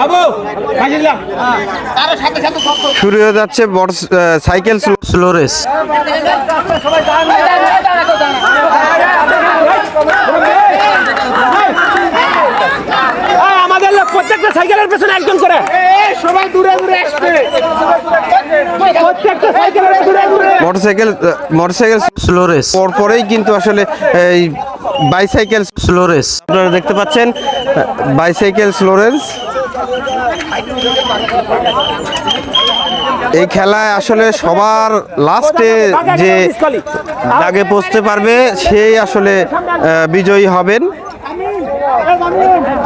বাবু শুরু হয়ে যাচ্ছে সাইকেল স্লো রেস। আমাদের লোক প্রত্যেকটা সাইকেলের পেছনে একজন করে। সবাই দূরে দূরে আসবে। প্রত্যেকটা সাইকেলের দূরে দূরে। Motorcycle motorcycle slow race. পরপরেই কিন্তু আসলে এই বাইসাইকেল স্লো রেস আপনারা দেখতে পাচ্ছেন বাইসাইকেল স্লো রেস এই খেলায় আসলে সবার লাস্টে যে দাগে পৌঁছতে পারবে, সেই আসলে বিজয়ী হবেন।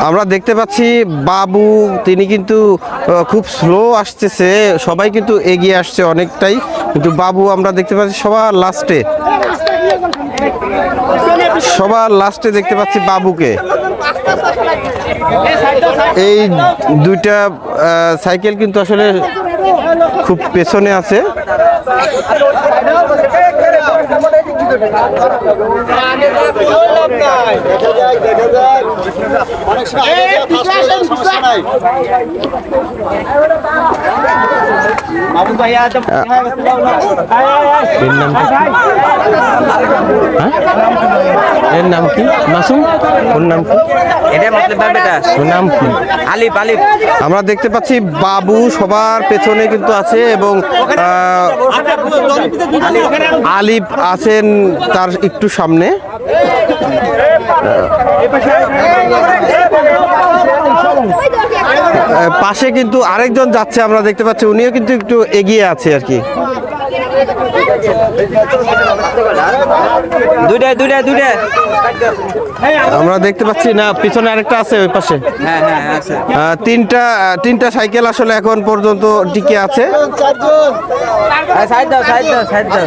আমরা দেখতে পাচ্ছি বাবু, তিনি কিন্তু খুব স্লো আসতেছে। সবাই কিন্তু এগিয়ে আসছে অনেকটাই। কিন্তু বাবু, আমরা দেখতে পাচ্ছি সবার লাস্টে। সবার লাস্টে দেখতে পাচ্ছি বাবুকে। এই দুইটা সাইকেল কিন্তু আসলে খুব পেছনে আছে। এর নাম কি হ্যাঁ? এর নাম কি মাসুম ওর নাম কি ওর নাম কি আলিফ আলিফ আমরা দেখতে পাচ্ছি বাবু সবার পেছনে কিন্তু আছে এবং আহ, আলিফ আছেন তার একটু সামনে পাশে কিন্তু আরেকজন যাচ্ছে আমরা দেখতে পাচ্ছি উনিও কিন্তু একটু এগিয়ে আছে আর কি। দুইটা দুইটা দুইটা। আমরা দেখতে পাচ্ছি না পিছনে আরেকটা আছে ওই পাশে। হ্যাঁ হ্যাঁ তিনটা তিনটা সাইকেল আসলে এখন পর্যন্ত টিকে আছে। সাইড দাও সাইড দাও সাইড দাও।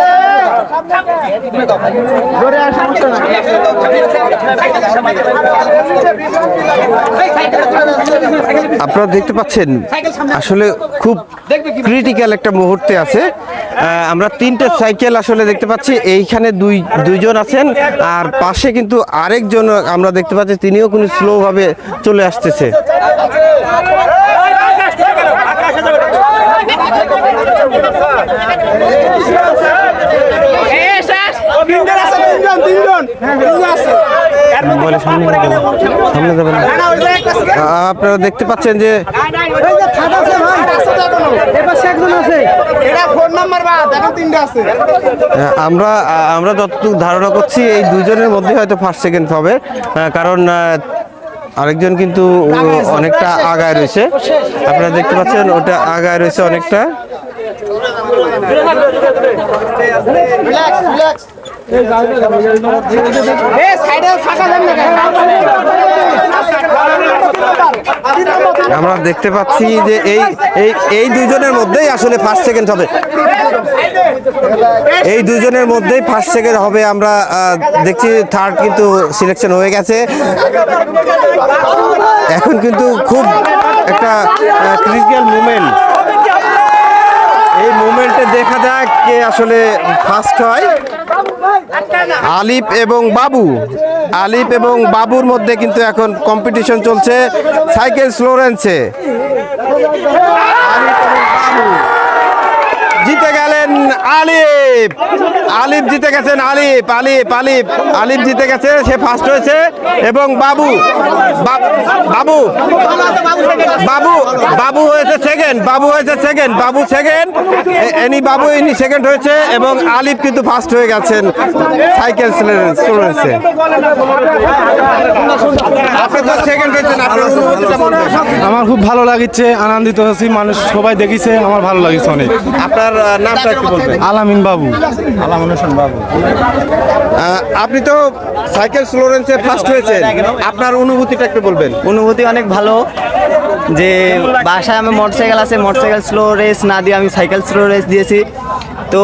আপনারা দেখতে পাচ্ছেন আসলে খুব ক্রিটিক্যাল একটা মুহূর্তে আছে আমরা তিনটে সাইকেল আসলে দেখতে পাচ্ছি এইখানে দুই দুইজন আছেন আর পাশে কিন্তু আরেকজন আমরা দেখতে পাচ্ছি তিনিও কিন্তু স্লো ভাবে চলে আসতেছে মোবাইলের সামনে সামনে যাবেন আপনারা দেখতে পাচ্ছেন যে আহ, আমরা আমরা যতটুকু ধারণা করছি এই দুজনের মধ্যে হয়তো ফার্স্ট সেকেন্ড হবে। কারণ আরেকজন কিন্তু অনেকটা আগায় রয়েছে। আপনারা দেখতে পাচ্ছেন ওটা আগায় রয়েছে অনেকটা। আমরা দেখতে পাচ্ছি যে এই এই এই দুজনের মধ্যেই আসলে ফার্স্ট সেকেন্ড হবে। এই দুজনের মধ্যেই ফার্স্ট সেকেন্ড হবে। আমরা দেখছি থার্ড কিন্তু সিলেকশন হয়ে গেছে। এখন কিন্তু খুব একটা ক্রিটিক্যাল মুভমেন্টে দেখা যাক কে আসলে ফার্স্ট হয়। আলিফ এবং বাবু। আলিফ এবং বাবুর মধ্যে কিন্তু এখন কম্পিটিশন চলছে সাইকেল স্লোরেন্সে জিতে গেলেন আলিফ। আলিফ জিতে গেছেন আলিফ আলিফ আলিফ। আলিফ জিতে গেছে সে ফার্স্ট হয়েছে এবং বাবু বাবু। বাবু বাবু হয়েছে সেকেন্ড বাবু হয়েছে সেকেন্ড বাবু সেকেন্ড এনি বাবু ইনি সেকেন্ড হয়েছে এবং আলিফ কিন্তু ফার্স্ট হয়ে গেছেন সাইকেল স্টুডেন্টসে আমার খুব ভালো লাগিচ্ছে আনন্দিত হচ্ছি মানুষ সবাই দেখিছে আমার ভালো লাগিছে অনেক। আপনার নামটা আলামিন বাবু। আলামিন হোসেন বাবু। আপনি তো সাইকেল স্লোরেন্সে ফার্স্ট হয়েছেন। আপনার অনুভূতিটা একটু বলবেন। অনুভূতি অনেক ভালো যে বাসায় আমি মোটরসাইকেল আছে মোটরসাইকেল স্লো রেস না দিয়ে আমি সাইকেল স্লো রেস দিয়েছি। তো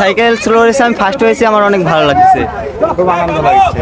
সাইকেল স্লো রেসে আমি ফার্স্ট হয়েছি আমার অনেক ভালো লাগছে। খুব আনন্দ লাগছে।